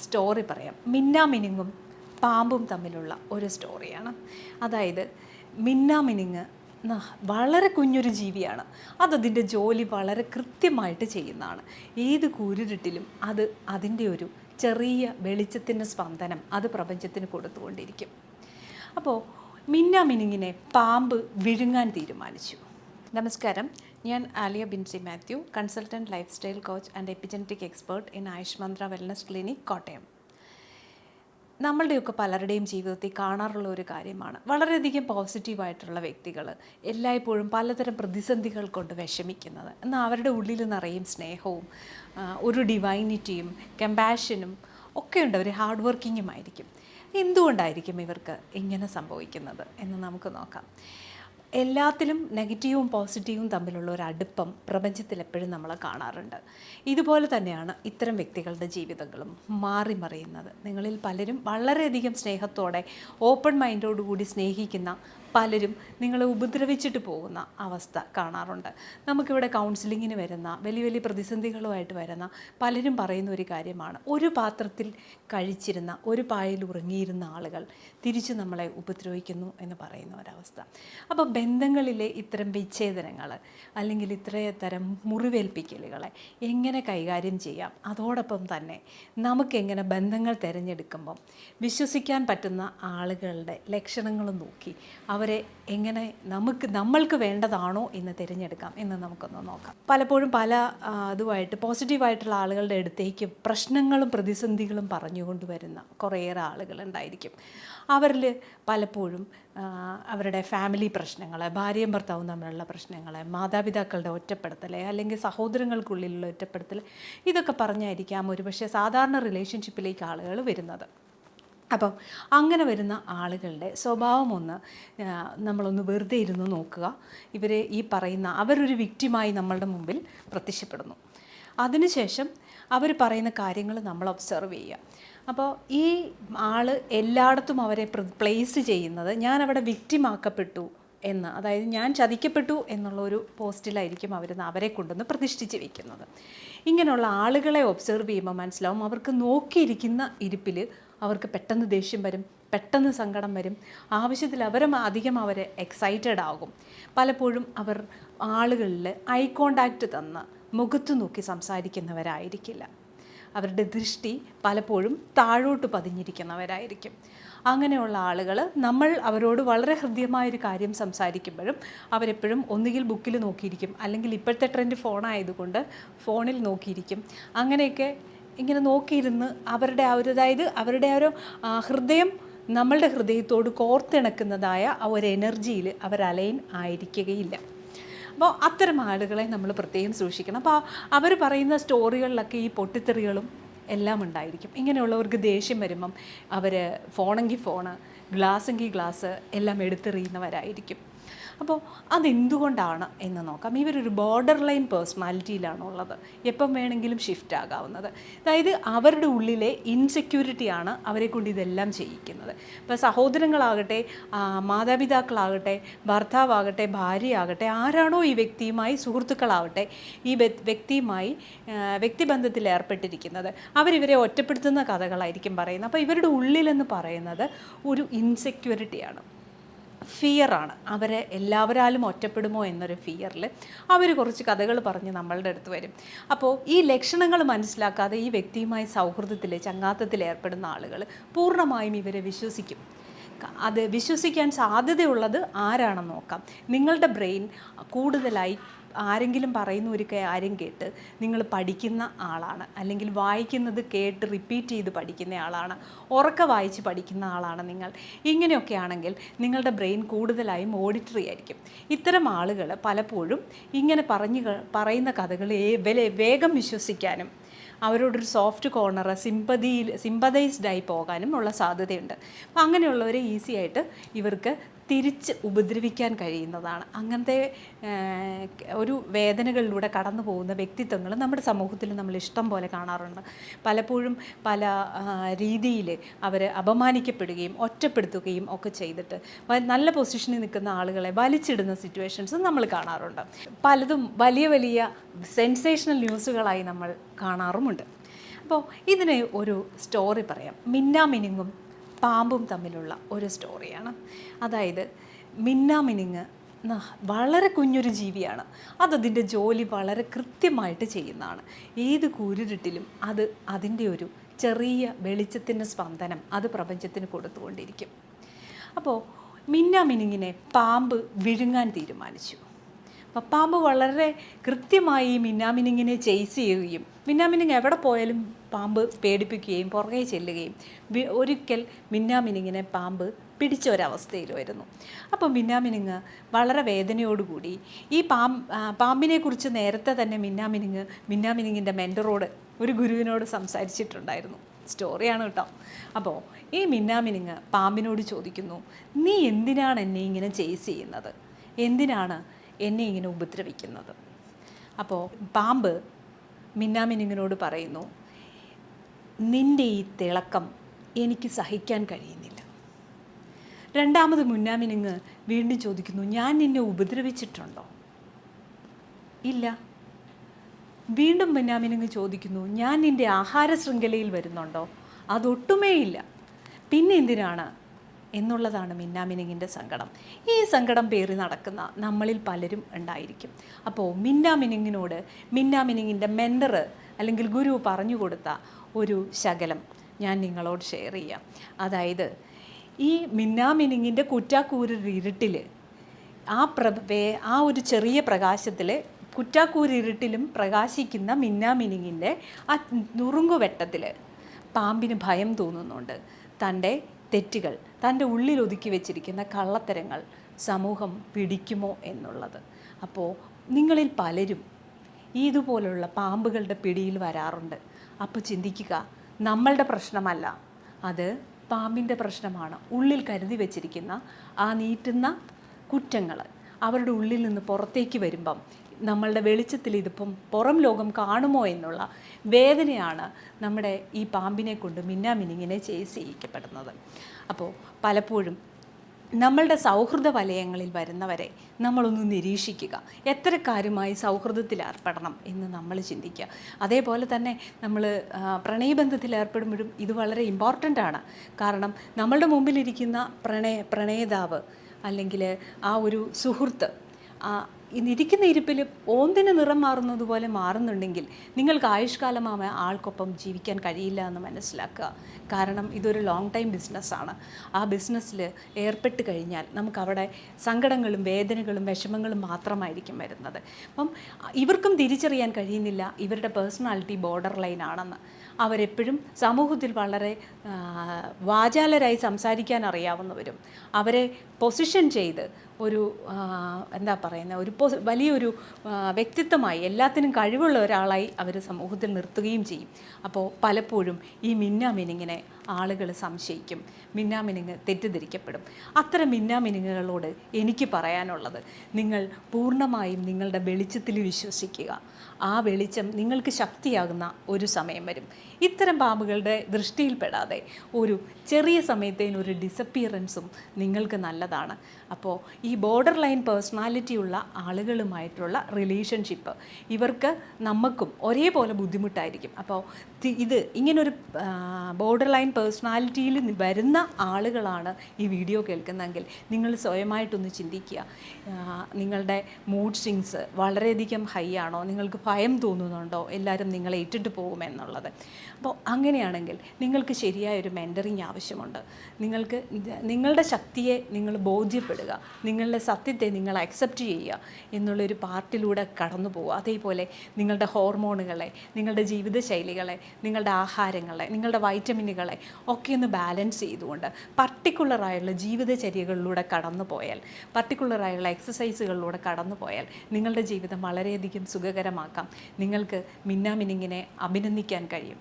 Story പറയാം. മിന്നാമിനുങ്ങും പാമ്പും തമ്മിലുള്ള ഒരു സ്റ്റോറിയാണ്. അതായത് മിന്നാമിനുങ്ങ് ന- വളരെ കുഞ്ഞൊരു ജീവിയാണ്. അതതിന്റെ ജോലി വളരെ കൃത്യമായിട്ട് ചെയ്യുന്നതാണ്. ഏത് കൂരിരുട്ടിലും അത് അതിന്റെ ഒരു ചെറിയ വെളിച്ചത്തിന്റെ സ്പന്ദനം അത് പ്രപഞ്ചത്തിന് കൊടുത്തുകൊണ്ടിരിക്കും. അപ്പോൾ മിന്നാമിനുങ്ങിനെ പാമ്പ് വിഴുങ്ങാൻ തീരുമാനിച്ചു. നമസ്കാരം. ഞാൻ Aliya Binsy Mathew consultant lifestyle coach and epigenetic expert in Ayush Mantra wellness clinic Kottayam. നമ്മളുടെയൊക്കെ പലരുടെയും ജീവിതത്തിൽ കാണാറുള്ള ഒരു കാര്യമാണ്. വളരെയധികം പോസിറ്റീവായിട്ടുള്ള വ്യക്തികൾ എല്ലായ്പ്പോഴും പലതരം പ്രതിസന്ധികൾ കൊണ്ട് വിഷമിക്കുന്നത്. എന്നാൽ അവരുടെ ഉള്ളിൽ നിറയും സ്നേഹവും ഒരു ഡിവൈനിറ്റിയും കമ്പാഷനും ഒക്കെ ഉണ്ട്. അവർ ഹാർഡ് വർക്കിങ്ങുമായിരിക്കും എന്തുകൊണ്ടായിരിക്കും ഇവർക്ക് ഇങ്ങനെ സംഭവിക്കുന്നത് എന്ന് നമുക്ക് നോക്കാം. എല്ലാത്തിലും നെഗറ്റീവും പോസിറ്റീവും തമ്മിലുള്ള ഒരു അടുപ്പം പ്രപഞ്ചത്തിൽ എപ്പോഴും നമ്മൾ കാണാറുണ്ട്. ഇതുപോലെ തന്നെയാണ് ഇത്തരം വ്യക്തികളുടെ ജീവിതങ്ങളും മാറി മറിയുന്നത്. നിങ്ങളിൽ പലരും വളരെയധികം സ്നേഹത്തോടെ ഓപ്പൺ മൈൻഡോടുകൂടി സ്നേഹിക്കുന്ന പലരും നിങ്ങളെ ഉപദ്രവിച്ചിട്ട് പോകുന്ന അവസ്ഥ കാണാറുണ്ട്. നമുക്കിവിടെ കൗൺസിലിങ്ങിന് വരുന്ന വലിയ വലിയ പ്രതിസന്ധികളുമായിട്ട് വരുന്ന പലരും പറയുന്ന ഒരു കാര്യമാണ്. ഒരു പാത്രത്തിൽ കഴിച്ചിരുന്ന ഒരു പായയിൽ ഉറങ്ങിയിരുന്ന ആളുകൾ തിരിച്ച് നമ്മളെ ഉപദ്രവിക്കുന്നു എന്ന് പറയുന്ന ഒരവസ്ഥ. അപ്പോൾ ബന്ധങ്ങളിലെ ഇത്തരം വിച്ഛേദനങ്ങൾ അല്ലെങ്കിൽ ഇത്രയത്തരം മുറിവേൽപ്പിക്കലുകളെ എങ്ങനെ കൈകാര്യം ചെയ്യാം? അതോടൊപ്പം തന്നെ നമുക്കെങ്ങനെ ബന്ധങ്ങൾ തിരഞ്ഞെടുക്കുമ്പം വിശ്വസിക്കാൻ പറ്റുന്ന ആളുകളുടെ ലക്ഷണങ്ങൾ നോക്കി അവരെ എങ്ങനെ നമുക്ക് നമ്മൾക്ക് വേണ്ടതാണോ എന്ന് തിരഞ്ഞെടുക്കാം എന്ന് നമുക്കൊന്ന് നോക്കാം. പലപ്പോഴും പല അതുമായിട്ട് പോസിറ്റീവായിട്ടുള്ള ആളുകളുടെ അടുത്തേക്ക് പ്രശ്നങ്ങളും പ്രതിസന്ധികളും പറഞ്ഞുകൊണ്ട് വരുന്ന കുറേയേറെ ആളുകളുണ്ടായിരിക്കും. അവരിൽ പലപ്പോഴും അവരുടെ ഫാമിലി പ്രശ്നങ്ങൾ ഭാര്യയും ഭർത്താവും തമ്മിലുള്ള പ്രശ്നങ്ങൾ മാതാപിതാക്കളുടെ ഒറ്റപ്പെടുത്തൽ അല്ലെങ്കിൽ സഹോദരങ്ങൾക്കുള്ളിലുള്ള ഒറ്റപ്പെടുത്തൽ ഇതൊക്കെ പറഞ്ഞായിരിക്കാം ഒരുപക്ഷെ സാധാരണ റിലേഷൻഷിപ്പിലേക്ക് ആളുകൾ വരുന്നത്. അപ്പം അങ്ങനെ വരുന്ന ആളുകളുടെ സ്വഭാവം ഒന്ന് നമ്മളൊന്ന് വെറുതെ ഇരുന്ന് നോക്കുക. ഇവർ ഈ പറയുന്ന അവരൊരു വിക്റ്റിമായി നമ്മളുടെ മുമ്പിൽ പ്രത്യക്ഷപ്പെടുന്നു. അതിനുശേഷം അവർ പറയുന്ന കാര്യങ്ങൾ നമ്മൾ ഒബ്സർവ് ചെയ്യുക. അപ്പോൾ ഈ ആൾ എല്ലായിടത്തും അവരെ പ്ലേസ് ചെയ്യുന്നത് ഞാൻ അവിടെ വിക്റ്റിമാക്കപ്പെട്ടു എന്ന് അതായത് ഞാൻ ചതിക്കപ്പെട്ടു എന്നുള്ള ഒരു പോസ്റ്റിലായിരിക്കും അവർ അവരെ കൊണ്ടുവന്ന് പ്രതിഷ്ഠിച്ച് വെക്കുന്നത്. ഇങ്ങനെയുള്ള ആളുകളെ ഒബ്സർവ് ചെയ്യുമ്പോൾ മനസ്സിലാവും അവർക്ക് നോക്കിയിരിക്കുന്ന ഇരിപ്പിൽ അവർക്ക് പെട്ടെന്ന് ദേഷ്യം വരും പെട്ടെന്ന് സങ്കടം വരും. ആവശ്യത്തിൽ അവരും അധികം അവർ എക്സൈറ്റഡ് ആകും. പലപ്പോഴും അവർ ആളുകളിൽ ഐ കോണ്ടാക്റ്റ് തന്ന് മുഖത്ത് നോക്കി സംസാരിക്കുന്നവരായിരിക്കില്ല. അവരുടെ ദൃഷ്ടി പലപ്പോഴും താഴോട്ട് പതിഞ്ഞിരിക്കുന്നവരായിരിക്കും. അങ്ങനെയുള്ള ആളുകൾ നമ്മൾ അവരോട് വളരെ ഹൃദ്യമായൊരു കാര്യം സംസാരിക്കുമ്പോഴും അവരെപ്പോഴും ഒന്നുകിൽ ബുക്കിൽ നോക്കിയിരിക്കും അല്ലെങ്കിൽ ഇപ്പോഴത്തെ ട്രെൻഡ് ഫോണായതുകൊണ്ട് ഫോണിൽ നോക്കിയിരിക്കും. അങ്ങനെയൊക്കെ ഇങ്ങനെ നോക്കിയിരുന്ന് അവരുടെ ആ ഒരു അതായത് അവരുടെ ആ ഒരു ഹൃദയം നമ്മളുടെ ഹൃദയത്തോട് കോർത്തിണക്കുന്നതായ ആ ഒരു എനർജിയിൽ അവർ അലൈൻ ആയിരിക്കുകയില്ല. അപ്പോൾ അത്തരം ആളുകളെ നമ്മൾ പ്രത്യേകം സൂക്ഷിക്കണം. അപ്പോൾ അവർ പറയുന്ന സ്റ്റോറികളിലൊക്കെ ഈ പൊട്ടിത്തെറികളും എല്ലാം ഉണ്ടായിരിക്കും. ഇങ്ങനെയുള്ളവർക്ക് ദേഷ്യം വരുമ്പം അവർ ഫോണെങ്കിൽ ഫോണ് ഗ്ലാസ്സെങ്കിൽ ഗ്ലാസ് എല്ലാം എടുത്തെറിയുന്നവരായിരിക്കും. അപ്പോൾ അതെന്തുകൊണ്ടാണ് എന്ന് നോക്കാം. ഇവരൊരു ബോർഡർ ലൈൻ പേഴ്സണാലിറ്റിയിലാണുള്ളത് എപ്പം വേണമെങ്കിലും ഷിഫ്റ്റ് ആകാവുന്നത്. അതായത് അവരുടെ ഉള്ളിലെ ഇൻസെക്യൂരിറ്റിയാണ് അവരെ കൊണ്ട് ഇതെല്ലാം ചെയ്യിക്കുന്നത്. ഇപ്പോൾ സഹോദരങ്ങളാകട്ടെ മാതാപിതാക്കളാകട്ടെ ഭർത്താവാകട്ടെ ഭാര്യയാകട്ടെ ആരാണോ ഈ വ്യക്തിയുമായി സുഹൃത്തുക്കളാവട്ടെ ഈ വ്യ- വ്യക്തിയുമായി വ്യക്തിബന്ധത്തിൽ ഏർപ്പെട്ടിരിക്കുന്നത്. അവരിവരെ ഒറ്റപ്പെടുത്തുന്ന കഥകളായിരിക്കും പറയുന്നത്. അപ്പോൾ ഇവരുടെ ഉള്ളിലെന്ന് പറയുന്നത് ഒരു ഇൻസെക്യൂരിറ്റിയാണ് ഫിയറാണ് അവരെ എല്ലാവരാലും ഒറ്റപ്പെടുമോ എന്നൊരു ഫിയറിൽ അവർ കുറച്ച് കഥകൾ പറഞ്ഞ് നമ്മളുടെ അടുത്ത് വരും. അപ്പോൾ ഈ ലക്ഷണങ്ങൾ മനസ്സിലാക്കാതെ ഈ വ്യക്തിയുമായി സൗഹൃദത്തിൽ ചങ്ങാത്തത്തിൽ ഏർപ്പെടുന്ന ആളുകൾ പൂർണമായും ഇവരെ വിശ്വസിക്കും. അത് വിശ്വസിക്കാൻ സാധ്യതയുള്ളത് ആരാണെന്ന് നോക്കാം. നിങ്ങളുടെ ബ്രെയിൻ കൂടുതലായി ആരെങ്കിലും പറയുന്ന ഒരു കാര്യം കേട്ട് നിങ്ങൾ പഠിക്കുന്ന ആളാണ്. അല്ലെങ്കിൽ വായിക്കുന്നത് കേട്ട് റിപ്പീറ്റ് ചെയ്ത് പഠിക്കുന്ന ആളാണ്. ഉറക്ക വായിച്ച് പഠിക്കുന്ന ആളാണ് നിങ്ങൾ. ഇങ്ങനെയൊക്കെ ആണെങ്കിൽ നിങ്ങളുടെ ബ്രെയിൻ കൂടുതലായും ഓഡിറ്ററി ആയിരിക്കും. ഇത്തരം ആളുകൾ പലപ്പോഴും ഇങ്ങനെ പറഞ്ഞു പറയുന്ന കഥകൾ വേഗം വിശ്വസിക്കാനും അവരോടൊരു സോഫ്റ്റ് കോർണർ സിമ്പതിയിൽ സിമ്പതൈസ്ഡായി പോകാനും ഉള്ള സാധ്യതയുണ്ട്. അപ്പം അങ്ങനെയുള്ളവരെ ഈസി ആയിട്ട് ഇവർക്ക് തിരിച്ച് ഉപദ്രവിക്കാൻ കഴിയുന്നതാണ്. അങ്ങനത്തെ ഒരു വേദനകളിലൂടെ കടന്നു പോകുന്ന വ്യക്തിത്വങ്ങൾ നമ്മുടെ സമൂഹത്തിൽ നമ്മൾ ഇഷ്ടം പോലെ കാണാറുണ്ട്. പലപ്പോഴും പല രീതിയിൽ അവർ അപമാനിക്കപ്പെടുകയും ഒറ്റപ്പെടുത്തുകയും ഒക്കെ ചെയ്തിട്ട് നല്ല പൊസിഷനിൽ നിൽക്കുന്ന ആളുകളെ വലിച്ചിടുന്ന സിറ്റുവേഷൻസ് നമ്മൾ കാണാറുണ്ട്. പലതും വലിയ വലിയ സെൻസേഷണൽ ന്യൂസുകളായി നമ്മൾ കാണാറുമുണ്ട്. അപ്പോൾ ഇതിന് ഒരു സ്റ്റോറി പറയാം. മിന്നാമിനിങ്ങും പാമ്പും തമ്മിലുള്ള ഒരു സ്റ്റോറിയാണ് അതായത് മിന്നാമിനിങ് വളരെ കുഞ്ഞൊരു ജീവിയാണ്. അതതിന്റെ ജോലി വളരെ കൃത്യമായിട്ട് ചെയ്യുന്നതാണ്. ഏത് കൂരിരുട്ടിലും അത് അതിന്റെ ഒരു ചെറിയ വെളിച്ചത്തിന്റെ സ്പന്ദനം അത് പ്രപഞ്ചത്തിന് കൊടുത്തുകൊണ്ടിരിക്കും. അപ്പോൾ മിന്നാമിനിങ്ങിനെ പാമ്പ് വിഴുങ്ങാൻ തീരുമാനിച്ചു. പാമ്പ് വളരെ കൃത്യമായി മിന്നാമിനിങ്ങിനെ ചേസ് ചെയ്യുകയും മിന്നാമിനിങ് എവിടെ പോയാലും പാമ്പ് പേടിപ്പിക്കുകയും പുറകെ ചെല്ലുകയും ഒരിക്കൽ മിന്നാമിനിങ്ങിനെ പാമ്പ് പിടിച്ച ഒരവസ്ഥയിൽ വരുന്നു. അപ്പോൾ മിന്നാമിനിങ് വളരെ വേദനയോടുകൂടി ഈ പാമ്പ് പാമ്പിനെക്കുറിച്ച് നേരത്തെ തന്നെ മിന്നാമിനിങ് മിന്നാമിനിങ്ങിന്റെ മെന്ററോട് ഒരു ഗുരുവിനോട് സംസാരിച്ചിട്ടുണ്ടായിരുന്നു. സ്റ്റോറിയാണ് കേട്ടോ. അപ്പോൾ ഈ മിന്നാമിനിങ് പാമ്പിനോട് ചോദിക്കുന്നു നീ എന്തിനാണ് എന്നെ ഇങ്ങനെ ചേസ് ചെയ്യുന്നത്? എന്തിനാണ് എന്നെ ഇങ്ങനെ ഉപദ്രവിക്കുന്നത്? അപ്പോൾ പാമ്പ് മിന്നാമിനിങ്ങിനോട് പറയുന്നു നിന്റെ ഈ തിളക്കം എനിക്ക് സഹിക്കാൻ കഴിയുന്നില്ല. രണ്ടാമത് മുന്നാമിനിങ് വീണ്ടും ചോദിക്കുന്നു ഞാൻ നിന്നെ ഉപദ്രവിച്ചിട്ടുണ്ടോ? ഇല്ല. വീണ്ടും ബെന്യാമിനിങ് ചോദിക്കുന്നു ഞാൻ നിന്റെ ആഹാര ശൃംഖലയിൽ വരുന്നുണ്ടോ? അതൊട്ടുമേ ഇല്ല. പിന്നെ എന്തിനാണ്? എന്നുള്ളതാണ് മിന്നാമിനിങ്ങിന്റെ സങ്കടം. ഈ സങ്കടം പേറി നടക്കുന്ന നമ്മളിൽ പലരും ഉണ്ടായിരിക്കും. അപ്പോൾ മിന്നാമിനിങ്ങിനോട് മിന്നാമിനിങ്ങിന്റെ മെൻഡർ അല്ലെങ്കിൽ ഗുരു പറഞ്ഞു കൊടുത്ത ഒരു ശകലം ഞാൻ നിങ്ങളോട് ഷെയർ ചെയ്യാം. അതായത് ഈ മിന്നാമിനിങ്ങിന്റെ കുറ്റാക്കൂരിരുട്ടിൽ ആ പ്രവേ ആ ഒരു ചെറിയ പ്രകാശത്തിൽ കുറ്റാക്കൂരിരുട്ടിലും പ്രകാശിക്കുന്ന മിന്നാമിനിങ്ങിന്റെ ആ നുറുങ്ങുവെട്ടത്തിൽ പാമ്പിന് ഭയം തോന്നുന്നുണ്ട്. തന്റെ തെറ്റുകൾ തന്റെ ഉള്ളിൽ ഒതുക്കി വെച്ചിരിക്കുന്ന കള്ളത്തരങ്ങൾ സമൂഹം പിടിക്കുമോ എന്നുള്ളത്. അപ്പോൾ നിങ്ങളിൽ പലരും ഇതുപോലുള്ള പാമ്പുകളുടെ പിടിയിൽ വരാറുണ്ട്. അപ്പോൾ ചിന്തിക്കുക നമ്മളുടെ പ്രശ്നമല്ല. അത് പാമ്പിന്റെ പ്രശ്നമാണ്. ഉള്ളിൽ കരുതി വെച്ചിരിക്കുന്ന ആ നീറ്റുന്ന കുറ്റങ്ങൾ അവരുടെ ഉള്ളിൽ നിന്ന് പുറത്തേക്ക് വരുമ്പം നമ്മളുടെ വെളിച്ചത്തിൽ ഇതിപ്പം പുറം ലോകം കാണുമോ എന്നുള്ള വേദനയാണ് നമ്മുടെ ഈ പാമ്പിനെ കൊണ്ട് മിന്നാമിനിങ്ങിനെ ചെയ്യിക്കപ്പെടുന്നത്. അപ്പോൾ പലപ്പോഴും നമ്മളുടെ സൗഹൃദ വലയങ്ങളിൽ വരുന്നവരെ നമ്മളൊന്ന് നിരീക്ഷിക്കുക. എത്ര കാര്യമായി സൗഹൃദത്തിൽ ഏർപ്പെടണം എന്ന് നമ്മൾ ചിന്തിക്കുക. അതേപോലെ തന്നെ നമ്മൾ പ്രണയബന്ധത്തിൽ ഏർപ്പെടുമ്പോഴും ഇത് വളരെ ഇമ്പോർട്ടന്റ് ആണ്. കാരണം നമ്മളുടെ മുമ്പിലിരിക്കുന്ന പ്രണയ പ്രണേതാവ് അല്ലെങ്കിൽ ആ ഒരു സുഹൃത്ത് ഇരിക്കുന്ന ഇരിപ്പിൽ ഓന്തിന് നിറം മാറുന്നത് പോലെ മാറുന്നുണ്ടെങ്കിൽ നിങ്ങൾക്ക് ആയുഷ്കാലമാവ ആൾക്കൊപ്പം ജീവിക്കാൻ കഴിയില്ല എന്ന് മനസ്സിലാക്കുക. കാരണം ഇതൊരു ലോങ് ടൈം ബിസിനസ്സാണ് ആ ബിസിനസ്സിൽ ഏർപ്പെട്ട് കഴിഞ്ഞാൽ നമുക്കവിടെ സങ്കടങ്ങളും വേദനകളും വിഷമങ്ങളും മാത്രമായിരിക്കും വരുന്നത്. അപ്പം ഇവർക്കും തിരിച്ചറിയാൻ കഴിയുന്നില്ല ഇവരുടെ പേഴ്സണാലിറ്റി ബോർഡർ ലൈൻ ആണെന്ന്. അവരെപ്പോഴും സമൂഹത്തിൽ വളരെ വാചാലരായി സംസാരിക്കാൻ അറിയാവുന്നവരും അവരെ പൊസിഷൻ ചെയ്ത് ഒരു എന്താ പറയുന്നത് ഒരു വലിയൊരു വ്യക്തിത്വമായി എല്ലാത്തിനും കഴിവുള്ള ഒരാളായി അവർ സമൂഹത്തിൽ നിർത്തുകയും ചെയ്യും. അപ്പോൾ പലപ്പോഴും ഈ മിന്നാമിനിങ്ങിനെ ആളുകൾ സംശയിക്കും. മിന്നാമിനിങ് തെറ്റിദ്ധരിക്കപ്പെടും. അത്തരം മിന്നാമിനിങ്ങുകളോട് എനിക്ക് പറയാനുള്ളത് നിങ്ങൾ പൂർണമായും നിങ്ങളുടെ വെളിച്ചത്തിൽ വിശ്വസിക്കുക. ആ വെളിച്ചം നിങ്ങൾക്ക് ശക്തിയാകുന്ന ഒരു സമയം വരും. ഇത്തരം പാമ്പുകളുടെ ദൃഷ്ടിയിൽപ്പെടാതെ ഒരു ചെറിയ സമയത്തേന് ഒരു ഡിസപ്പിയറൻസും നിങ്ങൾക്ക് നല്ലതാണ്. അപ്പോൾ ഈ ബോർഡർ ലൈൻ പേഴ്സണാലിറ്റി ഉള്ള ആളുകളുമായിട്ടുള്ള റിലേഷൻഷിപ്പ് ഇവർക്ക് നമുക്കും ഒരേപോലെ ബുദ്ധിമുട്ടായിരിക്കും. അപ്പോൾ ഇത് ഇങ്ങനൊരു ബോർഡർ ലൈൻ പേഴ്സണാലിറ്റിയിൽ വരുന്ന ആളുകളാണ് ഈ വീഡിയോ കേൾക്കുന്നതെങ്കിൽ നിങ്ങൾ സ്വയമായിട്ടൊന്ന് ചിന്തിക്കുക. നിങ്ങളുടെ മൂഡ് സ്വിങ്സ് വളരെയധികം ഹൈ ആണോ? നിങ്ങൾക്ക് ഭയം തോന്നുന്നുണ്ടോ? എല്ലാവരും നിങ്ങളെ ഇട്ടിട്ട് പോകുമെന്നുള്ളത് അപ്പോൾ അങ്ങനെയാണെങ്കിൽ നിങ്ങൾക്ക് ശരിയായ ഒരു മെന്ററിങ് ആവശ്യമുണ്ട്. നിങ്ങൾക്ക് നിങ്ങളുടെ ശക്തിയെ നിങ്ങൾ ബോധ്യപ്പെടുക നിങ്ങളുടെ സത്യത്തെ നിങ്ങൾ അക്സെപ്റ്റ് ചെയ്യുക എന്നുള്ളൊരു പാർട്ടിലൂടെ കടന്നു പോകുക അതേപോലെ നിങ്ങളുടെ ഹോർമോണുകളെ നിങ്ങളുടെ ജീവിതശൈലികളെ നിങ്ങളുടെ ആഹാരങ്ങളെ നിങ്ങളുടെ വൈറ്റമിനുകളെ ഒക്കെ ഒന്ന് ബാലൻസ് ചെയ്തുകൊണ്ട് പർട്ടിക്കുലറായുള്ള ജീവിതചര്യകളിലൂടെ കടന്നു പോയാൽ പർട്ടിക്കുലറായുള്ള എക്സസൈസുകളിലൂടെ കടന്നു പോയാൽ നിങ്ങളുടെ ജീവിതം വളരെയധികം സുഖകരമാക്കാം. നിങ്ങൾക്ക് മിന്നാമിനിങ്ങിനെ അഭിനന്ദിക്കാൻ കഴിയും.